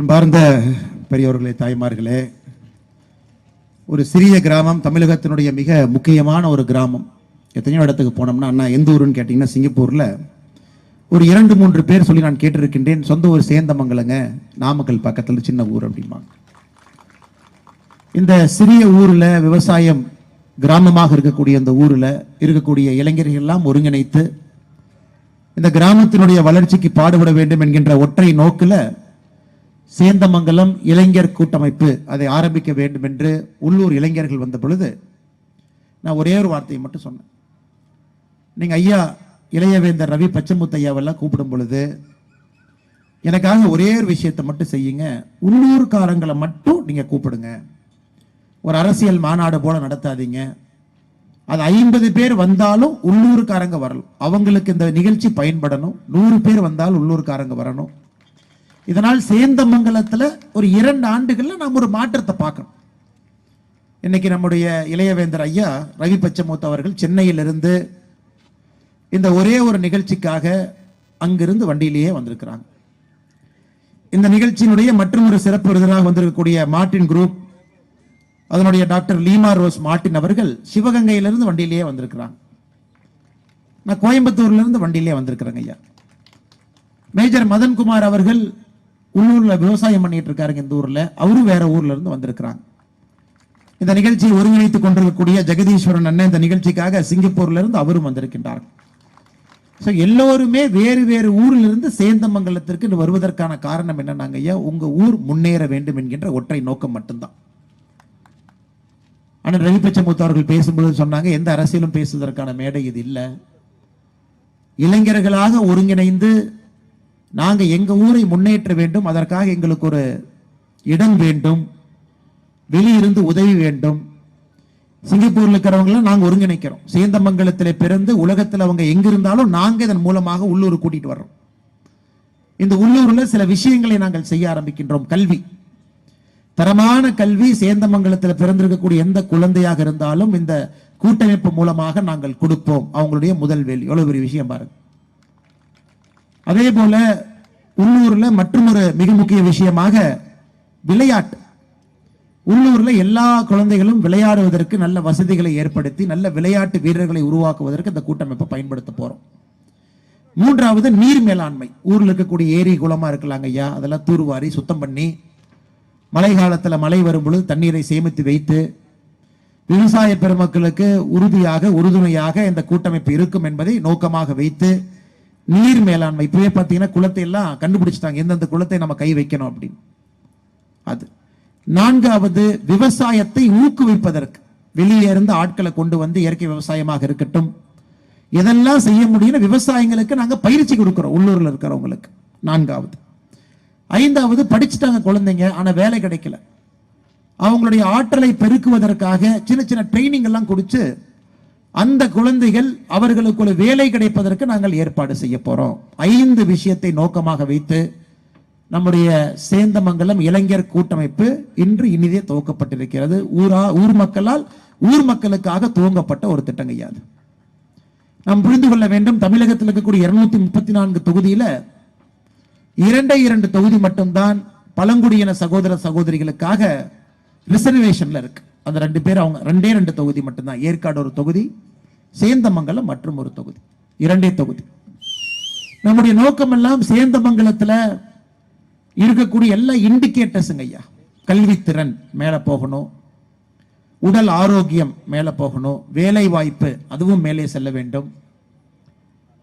அன்பார்ந்த பெரியவர்களே தாய்மார்களே ஒரு சிறிய கிராமம் தமிழகத்தினுடைய மிக முக்கியமான ஒரு கிராமம். எத்தனையோ இடத்துக்கு போனோம்னா அண்ணா எந்த ஊருன்னு கேட்டிங்கன்னா சிங்கப்பூரில் ஒரு இரண்டு மூன்று பேர் சொல்லி நான் கேட்டிருக்கின்றேன். சொந்த ஊர் சேந்தமங்கலங்க நாமக்கல் பக்கத்தில் சின்ன ஊர் அப்படிம்பாங்க. இந்த சிறிய ஊரில் விவசாயம் கிராமமாக இருக்கக்கூடிய இந்த ஊரில் இருக்கக்கூடிய இளைஞர்கள் எல்லாம் ஒருங்கிணைத்து இந்த கிராமத்தினுடைய வளர்ச்சிக்கு பாடுபட வேண்டும் என்கின்ற ஒற்றை நோக்கில் சேந்தமங்கலம் இளைஞர் கூட்டமைப்பு அதை ஆரம்பிக்க வேண்டும் என்று உள்ளூர் இளைஞர்கள் வந்த பொழுது நான் ஒரே ஒரு வார்த்தையை மட்டும் சொன்னேன். நீங்கள் ஐயா இளையவேந்தர் ரவி பச்சமுத்து ஐயாவெல்லாம் கூப்பிடும் பொழுது எனக்காக ஒரே ஒரு விஷயத்தை மட்டும் செய்யுங்க. உள்ளூர்காரங்களை மட்டும் நீங்கள் கூப்பிடுங்க. ஒரு அரசியல் மாநாடு போல நடத்தாதீங்க. அது ஐம்பது பேர் வந்தாலும் உள்ளூர்காரங்க வரணும். அவங்களுக்கு இந்த நிகழ்ச்சி பயன்படணும். நூறு பேர் வந்தால் உள்ளூர்காரங்க வரணும். இதனால் சேந்தமங்கலத்துல ஒரு இரண்டு ஆண்டுகள்ல நாம் ஒரு மாற்றத்தை பார்க்கணும். இன்னைக்கு நம்முடைய இளையவேந்தர் ஐயா ரவி பச்சமூத் அவர்கள் சென்னையிலிருந்து இந்த ஒரே ஒரு நிகழ்ச்சிக்காக அங்கிருந்து வண்டியிலேயே வந்திருக்கிறாங்க. இந்த நிகழ்ச்சியினுடைய மற்றும் ஒரு சிறப்பு விருதுனாக வந்திருக்கக்கூடிய மார்டின் குரூப் அதனுடைய டாக்டர் லீமா ரோஸ் மார்டின் அவர்கள் சிவகங்கையிலிருந்து வண்டியிலேயே வந்திருக்கிறாங்க. நான் கோயம்புத்தூர்ல இருந்து வண்டியிலே வந்திருக்கிறேங்க ஐயா. மேஜர் மதன்குமார் அவர்கள் உள்ளூர்ல விவசாயம் பண்ணிட்டு இருக்காருங்க இந்த ஊர்ல. அவரும் வேற ஊர்ல இருந்து வந்திருக்கிறாங்க. இந்த நிகழ்ச்சியை ஒருங்கிணைத்துக் கொண்டிருக்கக்கூடிய ஜெகதீஸ்வரன் அண்ணன் இந்த நிகழ்ச்சிக்காக சிங்கப்பூர்ல இருந்து அவரும் வந்திருக்கின்றார். ஸோ எல்லோருமே வேறு வேறு ஊரில் இருந்து சேந்தமங்கலத்திற்கு இன்று வருவதற்கான காரணம் என்னன்னாங்க ஐயா? உங்க ஊர் முன்னேற வேண்டும் என்கின்ற ஒற்றை நோக்கம் மட்டும்தான். ஆனால் ரவி பச்சமுத்து அவர்கள் பேசும்பொழுது சொன்னாங்க எந்த அரசியலும் பேசுவதற்கான மேடை இது இல்லை. இளைஞர்களாக ஒருங்கிணைந்து நாங்க எங்க ஊரை முன்னேற்ற வேண்டும் அதற்காக எங்களுக்கு ஒரு இடம் வேண்டும் வெளியிருந்து உதவி வேண்டும். சிங்கப்பூர்ல இருக்கிறவங்கள நாங்க ஒருங்கிணைக்கிறோம். சேந்தமங்கலத்தில் பிறந்து உலகத்தில் அவங்க எங்க இருந்தாலும் நாங்க இதன் மூலமாக உள்ளூர் கூட்டிட்டு வர்றோம். இந்த உள்ளூர்ல சில விஷயங்களை நாங்கள் செய்ய ஆரம்பிக்கின்றோம். கல்வி. தரமான கல்வி சேந்தமங்கலத்தில் பிறந்திருக்கக்கூடிய எந்த குழந்தையாக இருந்தாலும் இந்த கூட்டமைப்பு மூலமாக நாங்கள் கொடுப்போம். அவங்களுடைய முதல் வேலி எவ்வளவு பெரிய விஷயம் பாருங்கள் அதே போல உள்ளூரில் மற்றொரு மிக முக்கிய விஷயமாக விளையாட்டு. உள்ளூரில் எல்லா குழந்தைகளும் விளையாடுவதற்கு நல்ல வசதிகளை ஏற்படுத்தி நல்ல விளையாட்டு வீரர்களை உருவாக்குவதற்கு இந்த கூட்டமைப்பை பயன்படுத்த போகிறோம் மூன்றாவது நீர் மேலாண்மை. ஊரில் இருக்கக்கூடிய ஏரி குளமாக இருக்கலாங்க ஐயா. அதெல்லாம் தூர்வாரி சுத்தம் பண்ணி மழை காலத்தில் மழை வரும் பொழுது தண்ணீரை சேமித்து வைத்து விவசாய பெருமக்களுக்கு உறுதியாக உறுதுணையாக இந்த கூட்டமைப்பு இருக்கும் என்பதை நோக்கமாக வைத்து நீர் மேலாண்மை இப்பவே பார்த்தீங்கன்னா குளத்தை எல்லாம் கண்டுபிடிச்சிட்டாங்க. எந்தெந்த குளத்தை நம்ம கை வைக்கணும் அப்படின்னு. அது. நான்காவது விவசாயத்தை ஊக்குவிப்பதற்கு. வெளியே இருந்து ஆட்களை கொண்டு வந்து இயற்கை விவசாயமாக இருக்கட்டும். எதெல்லாம் செய்ய முடியும்னு விவசாயிங்களுக்கு நாங்கள் பயிற்சி கொடுக்குறோம் உள்ளூரில் இருக்கிறவங்களுக்கு. நான்காவது. ஐந்தாவது படிச்சுட்டாங்க குழந்தைங்க ஆனால் வேலை கிடைக்கல. அவங்களுடைய ஆற்றலை பெருக்குவதற்காக சின்ன சின்ன ட்ரைனிங் எல்லாம் கொடுத்து அந்த குழந்தைகள் அவர்களுக்குள்ள வேலை கிடைப்பதற்கு நாங்கள் ஏற்பாடு செய்ய போறோம். ஐந்து விஷயத்தை நோக்கமாக வைத்து நம்முடைய சேந்தமங்கலம் இளைஞர் கூட்டமைப்பு இன்று இனிதே துவக்கப்பட்டிருக்கிறது. ஊரா ஊர் மக்களால் ஊர் மக்களுக்காக துவங்கப்பட்ட ஒரு திட்டங்க ஐயா நாம் புரிந்து கொள்ள வேண்டும் தமிழகத்தில் இருக்கக்கூடிய இருநூத்தி முப்பத்தி நான்கு தொகுதியில இரண்டே இரண்டு தொகுதி மட்டும்தான் பழங்குடியின சகோதர சகோதரிகளுக்காக ரிசர்வேஷன்ல இருக்கு. அந்த ரெண்டு பேர் அவங்க ரெண்டே ரெண்டு தொகுதி மட்டும்தான். ஏற்காடு ஒரு தொகுதி சேந்தமங்கலம் மற்றும் ஒரு தொகுதி. இரண்டே தொகுதி. நம்முடைய நோக்கம் எல்லாம் சேந்தமங்கலத்துல இருக்கக்கூடிய எல்லா இண்டிகேட்டர்ஸுங்க ஐயா. கல்வித்திறன் மேல போகணும். உடல் ஆரோக்கியம் மேல போகணும். வேலை வாய்ப்பு அதுவும் மேலே செல்ல வேண்டும்.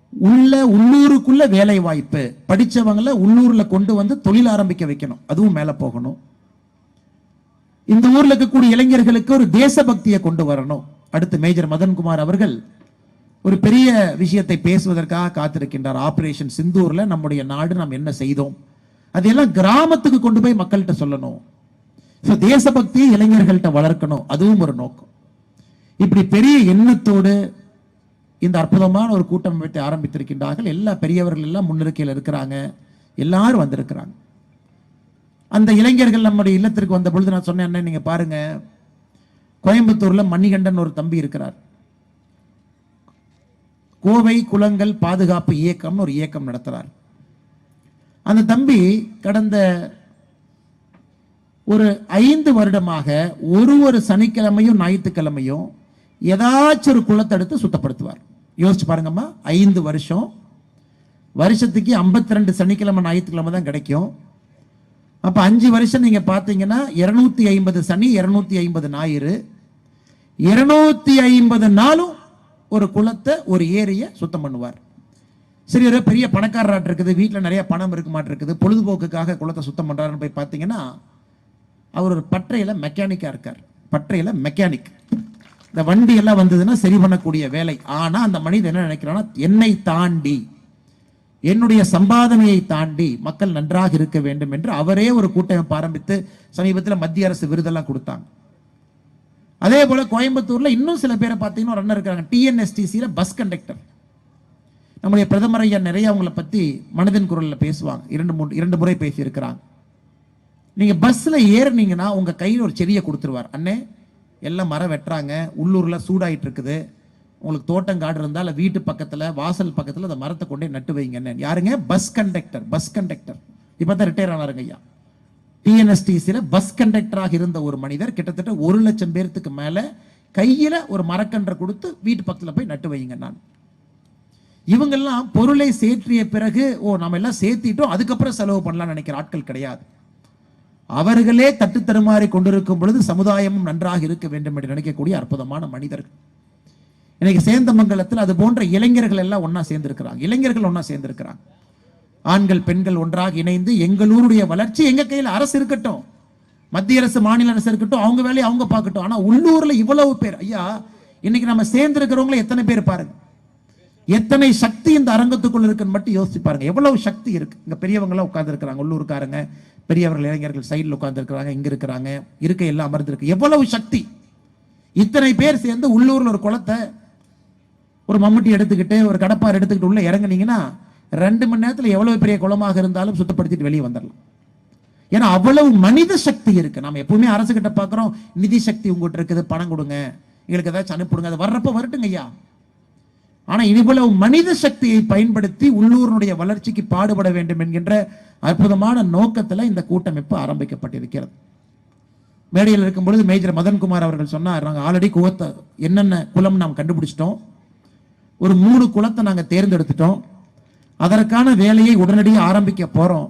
உள்ள உள்ளூருக்குள்ள வேலை வாய்ப்பு படிச்சவங்கள உள்ளூர்ல கொண்டு வந்து தொழில் ஆரம்பிக்க வைக்கணும். அதுவும் மேல போகணும். இந்த ஊர்ல இருக்கக்கூடிய இளைஞர்களுக்கு ஒரு தேசபக்தியை கொண்டு வரணும். அடுத்து மேஜர் மதன்குமார் அவர்கள் ஒரு பெரிய விஷயத்தை பேசுவதற்காக காத்திருக்கின்றார். ஆபரேஷன் சிந்தூர்ல நம்முடைய நாடு நாம் என்ன செய்தோம்? அதெல்லாம் கிராமத்துக்கு கொண்டு போய் மக்கள்கிட்ட சொல்லணும். தேசபக்தி இளைஞர்கள்ட்ட வளர்க்கணும். அதுவும் ஒரு நோக்கம். இப்படி பெரிய எண்ணத்தோடு இந்த அற்புதமான ஒரு கூட்டமைப்பை ஆரம்பித்திருக்கின்றார்கள். எல்லா பெரியவர்கள் எல்லாம் முன்னிருக்கையில் இருக்கிறாங்க. எல்லாரும் வந்திருக்கிறாங்க. அந்த இளைஞர்கள் நம்முடைய இல்லத்திற்கு வந்த பொழுது நான் சொன்னேன் அண்ணன் நீங்க பாருங்க. கோயம்புத்தூர்ல மணிகண்டன் ஒரு தம்பி இருக்கிறார். கோவை குளங்கள் பாதுகாப்பு இயக்கம்னு ஒரு இயக்கம் நடத்துறார். அந்த தம்பி கடந்த ஒரு ஐந்து வருடமாக ஒரு ஒரு சனிக்கிழமையும் ஞாயிற்றுக்கிழமையும் ஏதாச்சும் ஒரு குளத்தை எடுத்து சுத்தப்படுத்துவார். யோசிச்சு பாருங்கம்மா ஐந்து வருஷம். வருஷத்துக்கு 52 ரெண்டு சனிக்கிழமை ஞாயிற்றுக்கிழமை தான் கிடைக்கும். அப்ப அஞ்சு வருஷம் நீங்க பார்த்தீங்கன்னா இருநூத்தி ஐம்பது சனி இருநூத்தி ஐம்பது ஞாயிறு. இருநூத்தி ஐம்பது நாளும் ஒரு குளத்தை ஒரு ஏரியை சுத்தம் பண்ணுவார். சரி ஒரு பெரிய பணக்காரராட்டு இருக்குது. வீட்டில் நிறைய பணம் இருக்க மாட்டிருக்குது. பொழுதுபோக்குக்காக குளத்தை சுத்தம் பண்ணுறாருன்னு போய் பார்த்தீங்கன்னா அவர் ஒரு பற்றையில் மெக்கானிக்காக இருக்கார். பற்றையில் மெக்கானிக் இந்த வண்டி எல்லாம் வந்ததுன்னா சரி பண்ணக்கூடிய வேலை. ஆனால் அந்த மனிதன் என்ன நினைக்கிறான்னா என்னை தாண்டி. என்னுடைய சம்பாதனையை தாண்டி மக்கள் நன்றாக இருக்க வேண்டும் என்று அவரே ஒரு கூட்டமைப்பு ஆரம்பித்து சமீபத்தில் மத்திய அரசு விருதெல்லாம் கொடுத்தாங்க. அதே போல கோயம்புத்தூர்ல இன்னும் சில பேரை பார்த்தீங்கன்னா ஒரு அண்ணன் இருக்காங்க டிஎன்எஸ்டிசியில் பஸ் கண்டக்டர் நம்முடைய பிரதமர் ஐயா நிறைய அவங்கள பத்தி மனதின் குரல்ல பேசுவாங்க. இரண்டு மூன்று இரண்டு முறை பேசியிருக்கிறாங்க. நீங்க பஸ்ல ஏறுனீங்கன்னா உங்க கையில் ஒரு செடியை கொடுத்துருவார். அண்ணே எல்லாம் மரம் வெட்டுறாங்க. உள்ளூர்ல சூடாயிட்டு இருக்குது. உங்களுக்கு தோட்டம் காடு இருந்தால் வீட்டு பக்கத்துல வாசல் பக்கத்துல அந்த மரத்தை கொண்டே நட்டு வைங்கன்னு. யாருங்க? பஸ் கண்டக்டர் பஸ் கண்டக்டர் இப்பதான் ரிட்டையர் ஆனாருங்க ஐயா. டிஎன்எஸ்டிசியில் பஸ் கண்டக்டராக இருந்த ஒரு மனிதர் கிட்டத்தட்ட ஒரு லட்சம் பேர்த்துக்கு மேல கையில ஒரு மரக்கன்றை கொடுத்து வீட்டு பக்கத்துல போய் நட்டு வைங்க நான். இவங்கெல்லாம் பொருளை சேற்றிய பிறகு ஓ நம்ம எல்லாம் சேர்த்திட்டோம் அதுக்கப்புறம் செலவு பண்ணலாம்னு நினைக்கிற ஆட்கள் கிடையாது. அவர்களே தட்டு தடுமாறி கொண்டிருக்கும் பொழுது சமுதாயமும் நன்றாக இருக்க வேண்டும் என்று நினைக்கக்கூடிய அற்புதமான மனிதர்கள். இன்னைக்கு சேந்தமங்கலத்தில் அது போன்ற இளைஞர்கள் எல்லாம் ஒன்றா சேர்ந்திருக்கிறாங்க. இளைஞர்கள் ஒன்றா சேர்ந்திருக்கிறாங்க. ஆண்கள் பெண்கள் ஒன்றாக இணைந்து எங்களூருடைய வளர்ச்சி எங்க கையில் அரசு இருக்கட்டும். மத்திய அரசு மாநில அரசு இருக்கட்டும் அவங்க வேலையை அவங்க பார்க்கட்டும். ஆனா உள்ளூர்ல இவ்வளவு பேர் ஐயா இன்னைக்கு நம்ம சேர்ந்திருக்கிறவங்கள எத்தனை பேர் பாருங்க. எத்தனை சக்தி இந்த அரங்கத்துக்குள்ள இருக்குன்னு மட்டும் யோசிச்சு பாருங்க. எவ்வளவு சக்தி இருக்கு. இங்க பெரியவங்களாம் உட்காந்துருக்கிறாங்க உள்ளூர்காரங்க பெரியவர்கள் இளைஞர்கள் சைடில் உட்காந்துருக்கிறாங்க இங்க இருக்கிறாங்க இருக்க எல்லாம் அமர்ந்திருக்கு. எவ்வளவு சக்தி. இத்தனை பேர் சேர்ந்து உள்ளூர்ல ஒரு குளத்தை ஒரு மம்முட்டி எடுத்துக்கிட்டு ஒரு கடப்பார் எடுத்துக்கிட்டு உள்ள இறங்குனீங்கன்னா ரெண்டு மணி நேரத்தில் எவ்வளவு பெரிய குளமாக இருந்தாலும் சுத்தப்படுத்திட்டு வெளியே வந்துடலாம் ஏன்னா அவ்வளவு மனித சக்தி இருக்கு. நம்ம எப்பவுமே அரசு கிட்ட பார்க்குறோம் நிதி சக்தி உங்ககிட்ட இருக்குது பணம் கொடுங்க. எங்களுக்கு ஏதாச்சும் அனுப்பிடுங்க அது வர்றப்ப வரட்டுங்க ஐயா. ஆனால் இவ்வளவு மனித சக்தியை பயன்படுத்தி உள்ளூரினுடைய வளர்ச்சிக்கு பாடுபட வேண்டும் என்கின்ற அற்புதமான நோக்கத்தில் இந்த கூட்டமைப்பு ஆரம்பிக்கப்பட்டிருக்கிறது. மேடையில் இருக்கும் பொழுது மேஜர் மதன்குமார் அவர்கள் சொன்னார் நாங்கள் ஆல்ரெடி குவத்தை என்னென்ன குலம் நாம் கண்டுபிடிச்சிட்டோம். ஒரு மூணு குளத்தை நாங்கள் தேர்ந்தெடுத்துட்டோம். அதற்கான வேலையை உடனடியாக ஆரம்பிக்க போகிறோம்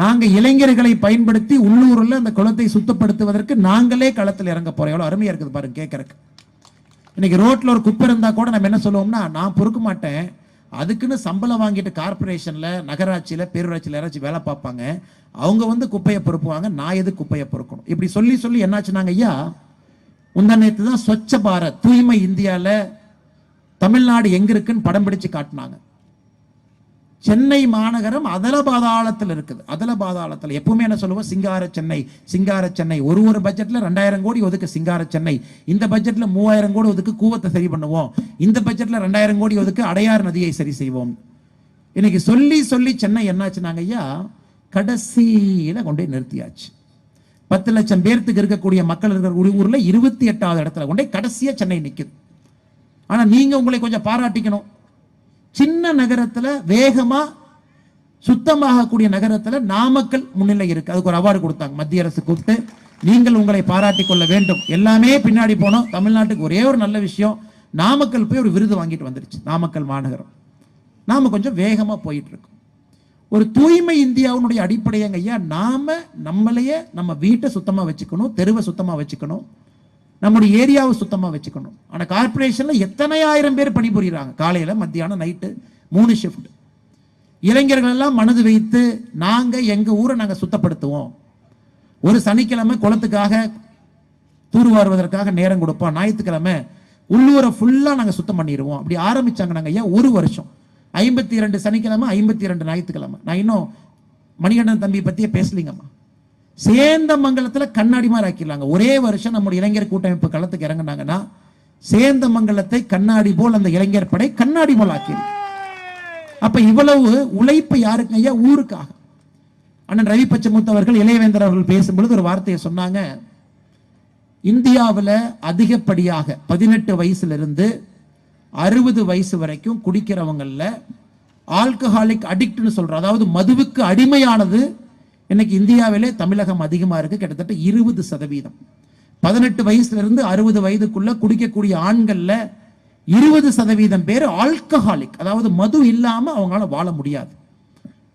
நாங்கள் இளைஞர்களை பயன்படுத்தி உள்ளூரில் அந்த குளத்தை சுத்தப்படுத்துவதற்கு நாங்களே களத்தில் இறங்க போகிறோம் எவ்வளோ அருமையாக இருக்குது பாருங்க கேட்கறக்கு இன்னைக்கு ரோட்டில் ஒரு குப்பை இருந்தால் கூட நம்ம என்ன சொல்லுவோம்னா நான் பொறுக்க மாட்டேன். அதுக்குன்னு சம்பளம் வாங்கிட்டு கார்பரேஷனில் நகராட்சியில் பேரூராட்சியில் யாராச்சும் வேலை பார்ப்பாங்க. அவங்க வந்து குப்பையை பொறுப்புவாங்க நான் எது குப்பையை பொறுக்கணும்? இப்படி சொல்லி சொல்லி என்னாச்சுனாங்க ஐயா? முந்தா நேற்று தான் ஸ்வச்ச பாரத் தூய்மை இந்தியாவில் தமிழ்நாடு எங்க இருக்குன்னு படம் பிடிச்சு காட்டினாங்க. சென்னை மாநகரம் அதல பாதாளத்தில் இருக்குது. அதல பாதாளத்தில் எப்பவுமே என்ன சொல்லுவோம்? சிங்கார சென்னை சிங்கார சென்னை. ஒரு ஒரு பட்ஜெட்ல ரெண்டாயிரம் கோடி ஒதுக்கு சிங்கார சென்னை. இந்த பட்ஜெட்ல மூவாயிரம் கோடி ஒதுக்கு கூவத்தை சரி பண்ணுவோம். இந்த பட்ஜெட்ல ரெண்டாயிரம் கோடி ஒதுக்கு அடையார் நதியை சரி செய்வோம். இன்னைக்கு சொல்லி சொல்லி சென்னை என்னாச்சுனாங்க ஐயா? கடைசியில கொண்டு போய் நிறுத்தியாச்சு. பத்து லட்சம் பேர்த்துக்கு இருக்கக்கூடிய மக்கள் இருக்கிற ஒரு ஊர்ல இருபத்தி எட்டாவது இடத்துல கொண்டு கடைசியா சென்னை நிற்குது ஆனால் நீங்கள் உங்களை கொஞ்சம் பாராட்டிக்கணும். சின்ன நகரத்தில் வேகமாக சுத்தமாகக்கூடிய நகரத்தில் நாமக்கல் முன்னிலை இருக்குது அதுக்கு ஒரு அவார்டு கொடுத்தாங்க. மத்திய அரசு கூப்பிட்டு நீங்கள் உங்களை பாராட்டிக் கொள்ள வேண்டும். எல்லாமே பின்னாடி போனோம். தமிழ்நாட்டுக்கு ஒரே ஒரு நல்ல விஷயம் நாமக்கல் போய் ஒரு விருது வாங்கிட்டு வந்துருச்சு. நாமக்கல் மாநகரம். நாம் கொஞ்சம் வேகமாக போயிட்டு இருக்கோம். ஒரு தூய்மை இந்தியாவுடைய அடிப்படையங்க ஐயா நாம நம்மளையே நம்ம வீட்டை சுத்தமாக வச்சுக்கணும் தெருவை சுத்தமாக வச்சுக்கணும். நம்முடைய ஏரியாவை சுத்தமாக வச்சுக்கணும். ஆனால் கார்பரேஷனில் எத்தனை ஆயிரம் பேர் பணிபுரிகிறாங்க காலையில் மத்தியானம் நைட்டு மூணு ஷிஃப்ட் இளைஞர்கள் எல்லாம் மனது வைத்து நாங்கள் எங்கள் ஊரை நாங்கள் சுத்தப்படுத்துவோம். ஒரு சனிக்கிழமை குளத்துக்காக தூர்வாருவதற்காக நேரம் கொடுப்போம். ஞாயிற்றுக்கிழமை உள்ளூரை ஃபுல்லாக நாங்கள் சுத்தம் பண்ணிடுவோம். அப்படி ஆரம்பித்தாங்க நாங்கள் ஐயா ஒரு வருஷம்? ஐம்பத்தி இரண்டு சனிக்கிழமை ஐம்பத்தி இரண்டு ஞாயிற்றுக்கிழமை. நான் இன்னும் மணிகண்டன் தம்பி பற்றியே பேசலிங்கம்மா. சேந்தமங்கலத்தில் கண்ணாடி மாதிரி ஆக்கிடலாங்க. ஒரே வருஷம் நம்முடைய இளைஞர் கூட்டமைப்பு களத்துக்கு இறங்குனாங்கன்னா சேந்தமங்கலத்தை கண்ணாடி போல் அந்த இளைஞர் படை கண்ணாடி போல் ஆக்கிடும். அப்ப இவ்வளவு உழைப்பு யாருக்கு ஐயா? ஊருக்காக. அண்ணன் ரவி பச்சமுத்து அவர்கள் இளையவேந்தர் அவர்கள் பேசும்பொழுது ஒரு வார்த்தையை சொன்னாங்க. இந்தியாவில் அதிகப்படியாக பதினெட்டு வயசுல இருந்து அறுபது வயசு வரைக்கும் குடிக்கிறவங்களில் ஆல்கஹாலிக் அடிக்ட்னு சொல்கிறோம் அதாவது மதுவுக்கு அடிமையானது இன்னைக்கு இந்தியாவிலே தமிழகம் அதிகமாக இருக்குது கிட்டத்தட்ட இருபது சதவீதம். பதினெட்டு வயசுலேருந்து அறுபது வயதுக்குள்ள குடிக்கக்கூடிய ஆண்களில் இருபது சதவீதம் பேர் ஆல்கஹாலிக் அதாவது மது இல்லாமல் அவங்களால வாழ முடியாது.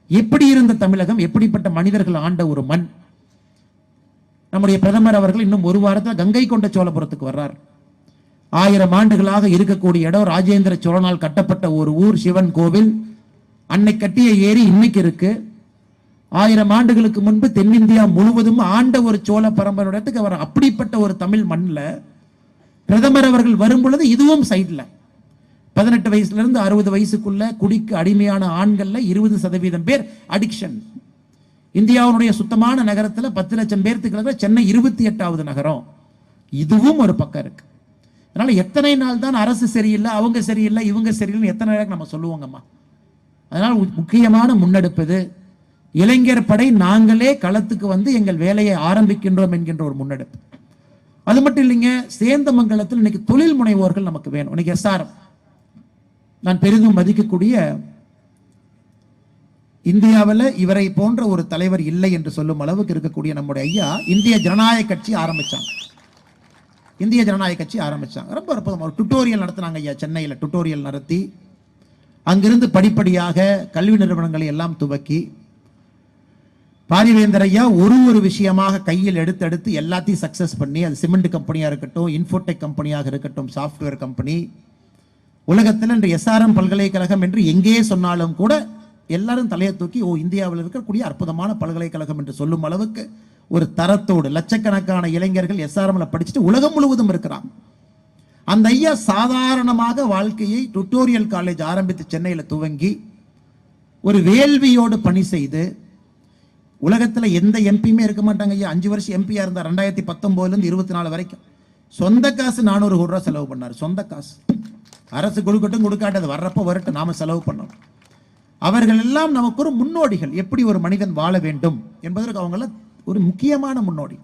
எப்படி இருந்த தமிழகம்? எப்படிப்பட்ட மனிதர்கள் ஆண்ட ஒரு மண்? நம்முடைய பிரதமர் அவர்கள் இன்னும் ஒரு வாரத்தில் கங்கை கொண்ட சோழபுரத்துக்கு வர்றார். ஆயிரம் ஆண்டுகளாக இருக்கக்கூடிய இடம் ராஜேந்திர சோழனால் கட்டப்பட்ட ஒரு ஊர் சிவன் கோவில். அன்னை கட்டிய ஏரி இன்னைக்கு இருக்குது ஆயிரம் ஆண்டுகளுக்கு முன்பு தென்னிந்தியா முழுவதும் ஆண்ட ஒரு சோழ பரம்பரையிடத்துக்கு அவர் அப்படிப்பட்ட ஒரு தமிழ் மண்ணில் பிரதமர் அவர்கள் வரும் பொழுது இதுவும் சைடில் பதினெட்டு வயசுலேருந்து அறுபது வயசுக்குள்ள குடிக்கு அடிமையான ஆண்களில் இருபது சதவீதம் பேர் அடிக்ஷன் இந்தியாவுடைய சுத்தமான நகரத்தில் பத்து லட்சம் பேர்த்துக்கு சென்னை இருபத்தி எட்டாவது நகரம். இதுவும் ஒரு பக்கம் இருக்கு. அதனால எத்தனை நாள் தான் அரசு சரியில்லை அவங்க சரியில்லை இவங்க சரியில்லைன்னு எத்தனை நேரம் நம்ம சொல்லுவோங்கம்மா. அதனால் மு- முக்கியமான முன்னெடுப்பது இளைஞர் படை நாங்களே களத்துக்கு வந்து எங்கள் வேலையை ஆரம்பிக்கின்றோம் என்கின்ற ஒரு முன்னெடுப்பு. அது மட்டும் இல்லைங்க சேந்தமங்கலத்தில் இன்னைக்கு தொழில் முனைவோர்கள் நமக்கு வேணும். இன்னைக்கு எஸ்ஆர்எம். நான் பெரிதும் மதிக்கக்கூடிய இந்தியாவில் இவரை போன்ற ஒரு தலைவர் இல்லை என்று சொல்லும் அளவுக்கு இருக்கக்கூடிய நம்முடைய ஐயா இந்திய ஜனநாயக கட்சி ஆரம்பிச்சாங்க. இந்திய ஜனநாயக கட்சி ஆரம்பிச்சாங்க. ரொம்ப அற்புதம் ஒரு டுட்டோரியல் நடத்தினாங்க ஐயா சென்னையில் டுட்டோரியல் நடத்தி அங்கிருந்து படிப்படியாக கல்வி நிறுவனங்களை எல்லாம் துவக்கி பாரிவேந்தர் ஐயா ஒரு ஒரு விஷயமாக கையில் எடுத்து எடுத்து எல்லாத்தையும் சக்சஸ் பண்ணி அது சிமெண்ட் கம்பெனியா இருக்கட்டும் இன்ஃபோடெக் கம்பெனியாக இருக்கட்டும் சாஃப்ட்வேர் கம்பெனி உலகத்தில் இன்று எஸ்ஆர்எம் பல்கலைக்கழகம் என்று எங்கே சொன்னாலும் கூட எல்லாரும் தலையை தூக்கி ஓ இந்தியாவில் இருக்கக்கூடிய அற்புதமான பல்கலைக்கழகம் என்று சொல்லும் அளவுக்கு ஒரு தரத்தோடு லட்சக்கணக்கான இளைஞர்கள் எஸ்ஆர்எம்ல படிச்சுட்டு உலகம் முழுவதும் இருக்கிறாங்க. அந்த ஐயா சாதாரணமாக வாழ்க்கையை டுட்டோரியல் காலேஜ் ஆரம்பித்து சென்னையில் துவங்கி ஒரு வேள்வியோடு பணி செய்து உலகத்துல எந்த எம்பியுமே இருக்க மாட்டாங்க ஐயா. அஞ்சு வருஷம் எம்பியா இருந்தார் ரெண்டாயிரத்தி பத்தொன்பதுல இருந்து இருபத்தி நாலு வரைக்கும். சொந்த காசு நானூறு கோடி ரூபா செலவு பண்ணார். சொந்த காசு. அரசு கொடுக்கட்டும் கொடுக்காட்டது. வர்றப்ப வரட்டும். நாம செலவு பண்ணோம் அவர்கள் எல்லாம் நமக்கு ஒரு முன்னோடிகள். எப்படி ஒரு மனிதன் வாழ வேண்டும் என்பதற்கு அவங்கள ஒரு முக்கியமான முன்னோடி.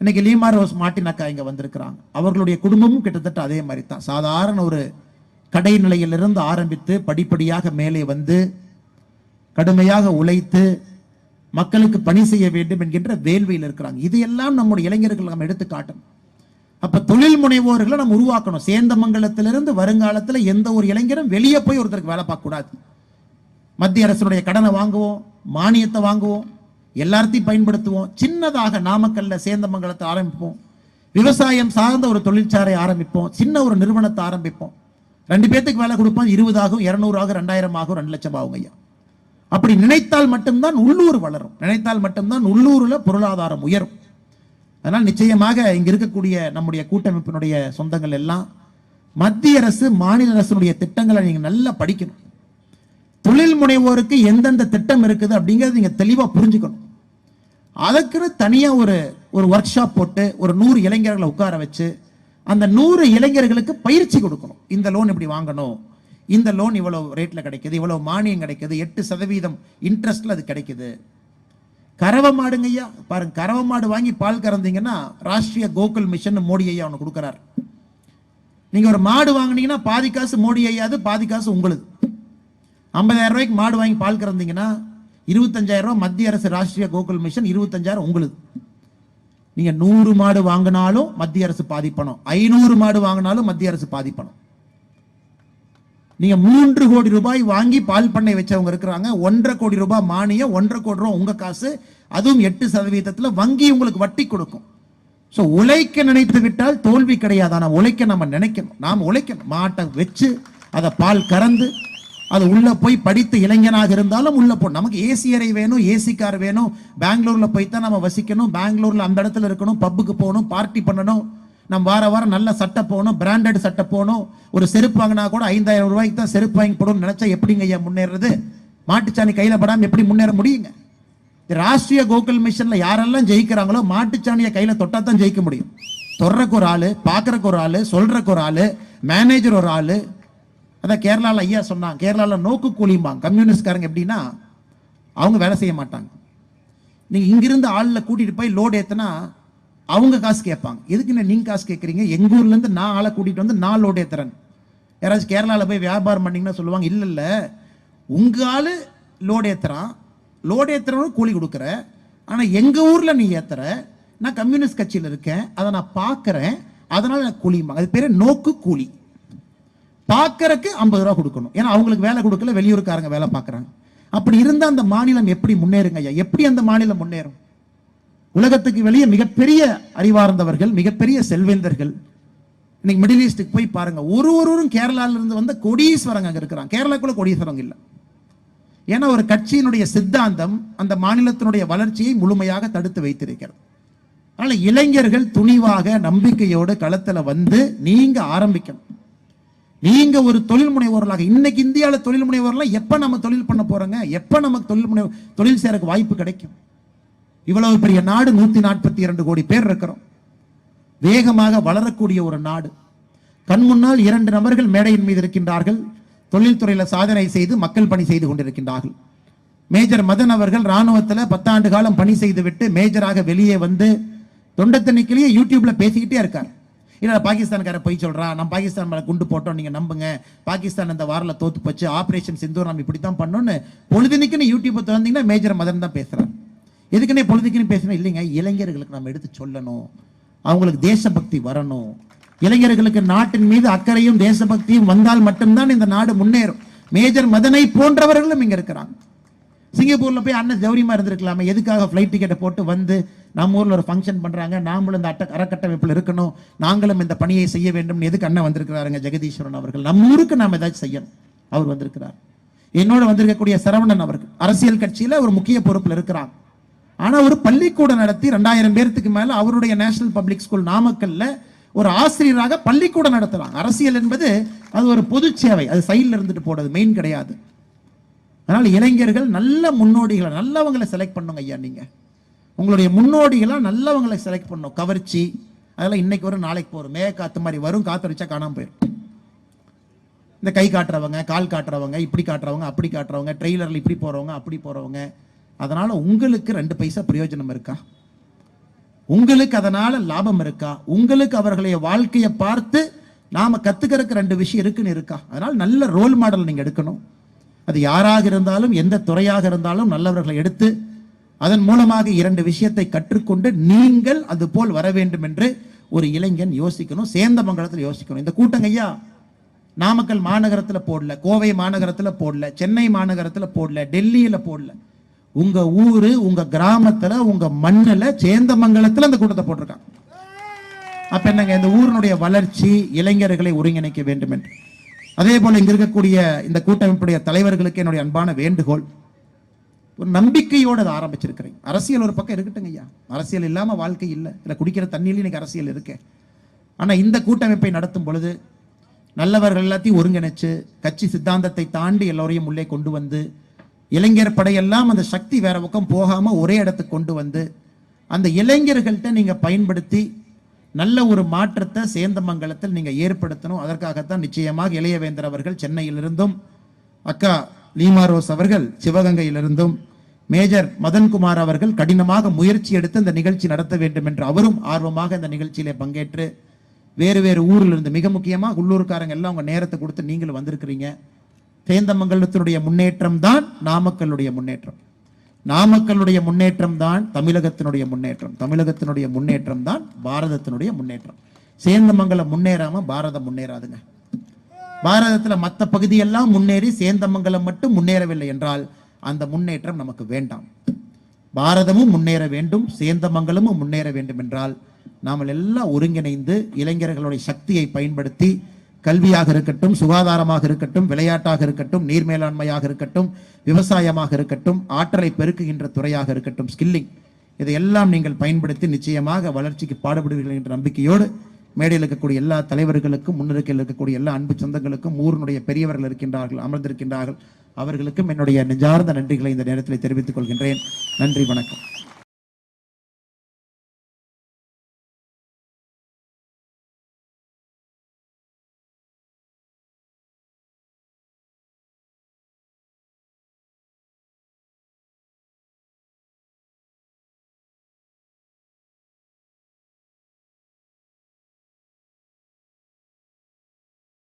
இன்னைக்கு லீமா ரோஸ் மார்ட்டின் அக்கா இங்க வந்திருக்கிறாங்க. அவர்களுடைய குடும்பமும் கிட்டத்தட்ட அதே மாதிரி தான் சாதாரண ஒரு கடை நிலையிலிருந்து ஆரம்பித்து படிப்படியாக மேலே வந்து கடுமையாக உழைத்து மக்களுக்கு பணி செய்ய வேண்டும் என்கின்ற வேள்வியில் இருக்கிறாங்க. இதையெல்லாம் நம்முடைய இளைஞர்கள் நம்ம எடுத்து காட்டணும் அப்ப தொழில் முனைவோர்களை நம்ம உருவாக்கணும். சேந்தமங்கலத்திலிருந்து வருங்காலத்துல எந்த ஒரு இளைஞரும் வெளியே போய் ஒருத்தருக்கு வேலை பார்க்க கூடாது மத்திய அரசுடைய கடனை வாங்குவோம் மானியத்தை வாங்குவோம் எல்லாத்தையும் பயன்படுத்துவோம். சின்னதாக நாமக்கல்ல சேந்தமங்கலத்தை ஆரம்பிப்போம். விவசாயம் சார்ந்த ஒரு தொழிற்சாலை ஆரம்பிப்போம். சின்ன ஒரு நிறுவனத்தை ஆரம்பிப்போம். ரெண்டு பேர்த்துக்கு வேலை கொடுப்போம். இருபதாகும் இரநூறு ஆகும் ரெண்டாயிரம் ஆகும் ரெண்டு லட்சம் ஆகும் ஐயா அப்படி நினைத்தால் மட்டும்தான் உள்ளூர் வளரும். நினைத்தால் மட்டும்தான் உள்ளூரில் பொருளாதாரம் உயரும். அதனால் நிச்சயமாக இங்கே இருக்கக்கூடிய நம்முடைய கூட்டமைப்பினுடைய சொந்தங்கள் எல்லாம் மத்திய அரசு மாநில அரசுடைய திட்டங்களை நீங்கள் நல்லா படிக்கணும். தொழில் முனைவோருக்கு எந்தெந்த திட்டம் இருக்குது அப்படிங்கறத நீங்கள் தெளிவாக புரிஞ்சுக்கணும். அதுக்குன்னு தனியாக ஒரு ஒரு ஒர்க் ஷாப் போட்டு ஒரு நூறு இளைஞர்களை உட்கார வச்சு அந்த நூறு இளைஞர்களுக்கு பயிற்சி கொடுக்கணும். இந்த லோன் இப்படி வாங்கணும். இந்த லோன் இவ்வளோ ரேட்டில் கிடைக்குது இவ்வளோ மானியம் கிடைக்குது எட்டு சதவீதம் இன்ட்ரெஸ்டில் அது கிடைக்குது. கறவை மாடுங்க ஐயா பாருங்க கறவை மாடு வாங்கி பால் கறந்தீங்கன்னா ராஷ்டிரிய கோகுல் மிஷன் மோடி ஐயா ஒன்று கொடுக்குறாரு. நீங்கள் ஒரு மாடு வாங்கினீங்கன்னா பாதி காசு மோடி ஐயாது பாதி காசு உங்களுது. ஐம்பதாயிரம் ரூபாய்க்கு மாடு வாங்கி பால் கறந்தீங்கன்னா இருபத்தஞ்சாயிரம் ரூபா மத்திய அரசு ராஷ்டிரிய கோகுல் மிஷன் இருபத்தஞ்சாயிரம் உங்களுது. நீங்கள் நூறு மாடு வாங்கினாலும் மத்திய அரசு பாதிப்பணும் ஐநூறு மாடு வாங்கினாலும் மத்திய அரசு பாதிப்பணும். நீங்க மூன்று கோடி ரூபாய் வாங்கி பால் பண்ணை வச்சவங்க இருக்கிறாங்க. ஒன்றரை கோடி ரூபாய் மானியம் ஒன்றரை கோடி ரூபாய் உங்க காசு. அதுவும் எட்டு சதவீதத்தில் வங்கி உங்களுக்கு வட்டி கொடுக்கும். ஸோ உழைக்க நினைத்து விட்டால் தோல்வி கிடையாது. ஆனால் உழைக்க நம்ம நினைக்கணும். நாம் உழைக்கணும். மாட்டை வச்சு அதை பால் கறந்து அது உள்ளே போய் படித்த இளைஞனாக இருந்தாலும் உள்ளே போ. நமக்கு ஏசி அறை வேணும் ஏசி கார் வேணும். பெங்களூரில் போய் தான் நம்ம வசிக்கணும். பெங்களூரில் அந்த இடத்துல இருக்கணும். பப்புக்கு போகணும் பார்ட்டி பண்ணணும். நம்ம வார வாரம் நல்ல சட்டை போகணும் பிராண்டட் சட்டை போகணும். ஒரு செருப்பு வாங்கினா கூட ஐந்தாயிரம் ரூபாய்க்கு தான் செருப்பு வாங்கி போடணும்னு நினச்சா எப்படிங்க ஐயா முன்னேறது? மாட்டுச்சாணி கையில் படாமல் எப்படி முன்னேற முடியுங்க? இந்த ராஷ்டிரிய கோகுல் மிஷனில் யாரெல்லாம் ஜெயிக்கிறாங்களோ மாட்டுச்சாணியை கையில் தொட்டால் தான் ஜெயிக்க முடியும். தொடுறக்கு ஒரு ஆள் பார்க்குறக்கு ஒரு ஆள் சொல்கிறக்கு ஒரு ஆள் மேனேஜர் ஒரு ஆள். அதான் கேரளாவில் ஐயா சொன்னாங்க. கேரளாவில் நோக்கு கூலிம்பாங்க கம்யூனிஸ்ட்காரங்க எப்படின்னா அவங்க வேலை செய்ய மாட்டாங்க. நீங்கள் இங்கிருந்து ஆளில் கூட்டிகிட்டு போய் லோடு ஏற்றுனா அவங்க காசு கேட்பாங்க. எதுக்கு நீங்க காசு கேட்குறீங்க? எங்கள் ஊர்லேருந்து நான் ஆளை கூட்டிட்டு வந்து நான் லோடு ஏற்றுறேன் யாராச்சும் கேரளாவில் போய் வியாபாரம் பண்ணிங்கன்னா சொல்லுவாங்க இல்லை இல்லை. உங்கள் ஆள் லோடு ஏற்றுறான் லோடு ஏற்றுறவனும் கூலி கொடுக்குற. ஆனால் எங்கள் ஊரில் நீ ஏற்றுற நான் கம்யூனிஸ்ட் கட்சியில் இருக்கேன். அதை நான் பார்க்குறேன் அதனால் எனக்கு கூலியுமா அது பேர் நோக்கு கூலி. பார்க்கறக்கு ஐம்பது ரூபா கொடுக்கணும். ஏன்னா அவங்களுக்கு வேலை கொடுக்கல வெளியூருக்காரங்க வேலை பார்க்குறாங்க அப்படி இருந்தால் அந்த மாநிலம் எப்படி முன்னேறுங்க ஐயா? எப்படி அந்த மாநிலம் முன்னேறும்? உலகத்துக்கு வெளியே மிகப்பெரிய அறிவார்ந்தவர்கள் மிகப்பெரிய செல்வேந்தர்கள். இன்னைக்கு மிடில் ஈஸ்ட்டுக்கு போய் பாருங்க. ஒரு ஒருவரும் கேரளால இருந்து வந்த கொடீஸ்வரங்க அங்க இருக்கிறாங்க. கேரளாக்குள்ள கொடீஸ்வரங்க இல்லை. ஏன்னா ஒரு கட்சியினுடைய சித்தாந்தம் அந்த மாநிலத்தினுடைய வளர்ச்சியை முழுமையாக தடுத்து வைத்திருக்கிறது. அதனால இளைஞர்கள் துணிவாக நம்பிக்கையோடு களத்துல வந்து நீங்க ஆரம்பிக்கணும். நீங்க ஒரு தொழில் முனைவோர்களாக இன்னைக்கு இந்தியாவில் தொழில் முனைவோர்லாம் எப்ப நம்ம தொழில் பண்ண போறோங்க? எப்ப நமக்கு தொழில் முனை தொழில் சேரக்கு வாய்ப்பு கிடைக்கும்? இவ்வளவு பெரிய நாடு நூத்தி நாற்பத்தி இரண்டு கோடி பேர் இருக்கிறோம். வேகமாக வளரக்கூடிய ஒரு நாடு. கண் முன்னால் இரண்டு நபர்கள் மேடையின் மீது இருக்கின்றார்கள். தொழில்துறையில சாதனை செய்து மக்கள் பணி செய்து கொண்டிருக்கின்றார்கள். மேஜர் மதன் அவர்கள் ராணுவத்தில் பத்தாண்டு காலம் பணி செய்துவிட்டு மேஜராக வெளியே வந்து தொண்டத்தன்னைக்கிலேயே யூடியூப்ல பேசிக்கிட்டே இருக்கார். இல்லை பாகிஸ்தான்கார போய் சொல்றான் நம்ம பாகிஸ்தான் மேலே குண்டு போட்டோம் நீங்க நம்புங்க. பாகிஸ்தான் அந்த வாரில் தோத்து போச்சு ஆபரேஷன் சிந்தூர் நம்ம இப்படித்தான் பண்ணோன்னு பொழுதுனிக்குன்னு யூடியூப்பை திறந்தீங்கன்னா மேஜர் மதன் தான் பேசுறாரு. எதுக்குன்னே பொழுதுக்குன்னு பேசணும் இல்லைங்க இளைஞர்களுக்கு நம்ம எடுத்து சொல்லணும். அவங்களுக்கு தேசபக்தி வரணும். இளைஞர்களுக்கு நாட்டின் மீது அக்கறையும் தேசபக்தியும் வந்தால் மட்டும்தான் இந்த நாடு முன்னேறும். மேஜர் மதனை போன்றவர்களும் இங்க இருக்கிறாங்க. சிங்கப்பூர்ல போய் அண்ணன் ஜௌரியமா இருந்திருக்கலாமே எதுக்காக ஃப்ளைட் டிக்கெட்டை போட்டு வந்து நம்ம ஊர்ல ஒரு ஃபங்க்ஷன் பண்றாங்க? நாமளும் இந்த அட்ட அறக்கட்டமைப்பில் இருக்கணும். நாங்களும் இந்த பணியை செய்ய வேண்டும். எதுக்கு அண்ணன் வந்திருக்கிறாருங்க ஜெகதீஸ்வரன் அவர்கள்? நம்ம ஊருக்கு நாம் ஏதாச்சும் செய்யணும். அவர் வந்திருக்கிறார். என்னோட வந்திருக்கக்கூடிய சரவணன் அவர்கள் அரசியல் கட்சியில ஒரு முக்கிய பொறுப்புல இருக்கிறாங்க ஆனா ஒரு பள்ளிக்கூடம் நடத்தி ரெண்டாயிரம் பேர்த்துக்கு மேல அவருடைய நேஷனல் பப்ளிக் ஸ்கூல் நாமக்கல்ல ஒரு ஆசிரியராக பள்ளிக்கூடம் நடத்தலாம் அரசியல் என்பது அது ஒரு பொது சேவை. அது சைடில் இருந்துட்டு போடுறது மெயின் கிடையாது. அதனால் இளைஞர்கள் நல்ல முன்னோடிகளை நல்லவங்களை செலக்ட் பண்ணுங்க ஐயா நீங்கள் உங்களுடைய முன்னோடிகளாக நல்லவங்களை செலக்ட் பண்ணும். கவர்ச்சி அதெல்லாம் இன்னைக்கு வரும் நாளைக்கு போகிறோம் மே காத்து மாதிரி வரும் காத்தடிச்சா காணாம போயிடும் இந்த கை காட்டுறவங்க கால் காட்டுறவங்க இப்படி காட்டுறவங்க அப்படி காட்டுறவங்க ட்ரெய்லரில் இப்படி போகிறவங்க அப்படி போகிறவங்க அதனால் உங்களுக்கு ரெண்டு பைசா பிரயோஜனம் இருக்கா? உங்களுக்கு அதனால் லாபம் இருக்கா? உங்களுக்கு அவர்களுடைய வாழ்க்கையை பார்த்து நாம் கற்றுக்கிறதுக்கு ரெண்டு விஷயம் இருக்குன்னு இருக்கா? அதனால் நல்ல ரோல் மாடல் நீங்கள் எடுக்கணும். அது யாராக இருந்தாலும் எந்த துறையாக இருந்தாலும் நல்லவர்களை எடுத்து அதன் மூலமாக இரண்டு விஷயத்தை கற்றுக்கொண்டு நீங்கள் அது போல் வர வேண்டும் என்று ஒரு இளைஞன் யோசிக்கணும். சேந்தமங்கலத்தில் யோசிக்கணும். இந்த கூட்டங்க ஐயா நாமக்கல் மாநகரத்தில் போடல கோவை மாநகரத்தில் போடல சென்னை மாநகரத்தில் போடல டெல்லியில் போடல. உங்க ஊரு உங்க கிராமத்துல உங்க மண்ணில் சேந்தமங்கலத்தில் அந்த கூட்டத்தை போட்டிருக்காங்க. அப்ப என்னங்க இந்த ஊரினுடைய வளர்ச்சி இளைஞர்களை ஒருங்கிணைக்க வேண்டும் என்று. அதே போல இங்க இருக்கக்கூடிய இந்த கூட்டமைப்புடைய தலைவர்களுக்கு என்னுடைய அன்பான வேண்டுகோள். ஒரு நம்பிக்கையோடு அதை ஆரம்பிச்சிருக்கிறேன். அரசியல் ஒரு பக்கம் இருக்கட்டுங்க ஐயா. அரசியல் இல்லாம வாழ்க்கை இல்லை. இல்லை குடிக்கிற தண்ணியில் இன்னைக்கு அரசியல் இருக்கேன் ஆனா இந்த கூட்டமைப்பை நடத்தும் பொழுது நல்லவர்கள் எல்லாத்தையும் ஒருங்கிணைச்சு கட்சி சித்தாந்தத்தை தாண்டி எல்லோரையும் உள்ளே கொண்டு வந்து இளைஞர் படையெல்லாம் அந்த சக்தி வேற பக்கம் போகாமல் ஒரே இடத்துக்கு கொண்டு வந்து அந்த இளைஞர்கள்ட்ட நீங்கள் பயன்படுத்தி நல்ல ஒரு மாற்றத்தை சேந்தமங்கலத்தில் நீங்கள் ஏற்படுத்தணும். அதற்காகத்தான் நிச்சயமாக இளையவேந்தர் அவர்கள் சென்னையிலிருந்தும் அக்கா லீமா ரோஸ் அவர்கள் சிவகங்கையிலிருந்தும் மேஜர் மதன்குமார் அவர்கள் கடினமாக முயற்சி எடுத்து இந்த நிகழ்ச்சி நடத்த வேண்டும் என்று அவரும் ஆர்வமாக இந்த நிகழ்ச்சியிலே பங்கேற்று வேறு வேறு ஊரில் இருந்து மிக முக்கியமாக உள்ளூர்காரங்க எல்லாம் உங்கள் நேரத்தை கொடுத்து நீங்களும் வந்திருக்கிறீங்க. சேந்தமங்கலத்தினுடைய முன்னேற்றம் தான் நாமக்கல்லுடைய முன்னேற்றம். நாமக்கல்லுடைய முன்னேற்றம் தான் தமிழகத்தினுடைய முன்னேற்றம். தமிழகத்தினுடைய முன்னேற்றம் தான் பாரதத்தினுடைய முன்னேற்றம். சேந்தமங்கலம் முன்னேறாம பாரதம் முன்னேறாதுங்க. பாரதத்துல மற்ற பகுதியெல்லாம் முன்னேறி சேந்தமங்கலம் மட்டும் முன்னேறவில்லை என்றால் அந்த முன்னேற்றம் நமக்கு வேண்டாம். பாரதமும் முன்னேற வேண்டும் சேந்தமங்கலமும் முன்னேற வேண்டும் என்றால் நாமல் எல்லாம் ஒருங்கிணைந்து இளைஞர்களுடைய சக்தியை பயன்படுத்தி கல்வியாக இருக்கட்டும் சுகாதாரமாக இருக்கட்டும் விளையாட்டாக இருக்கட்டும் நீர் மேலாண்மையாக இருக்கட்டும் விவசாயமாக இருக்கட்டும் ஆற்றலை பெருக்குகின்ற துறையாக இருக்கட்டும் ஸ்கில்லிங் இதையெல்லாம் நீங்கள் பயன்படுத்தி நிச்சயமாக வளர்ச்சிக்கு பாடுபடுவீர்கள் என்ற நம்பிக்கையோடு மேடையில் இருக்கக்கூடிய எல்லா தலைவர்களுக்கும் முன்னிருக்கையில் இருக்கக்கூடிய எல்லா அன்பு சொந்தங்களுக்கும் ஊரினுடைய பெரியவர்கள் இருக்கின்றார்கள் அமர்ந்திருக்கின்றார்கள் அவர்களுக்கும் என்னுடைய நெஞ்சார்ந்த நன்றிகளை இந்த நேரத்தில் தெரிவித்துக் கொள்கின்றேன். நன்றி வணக்கம்.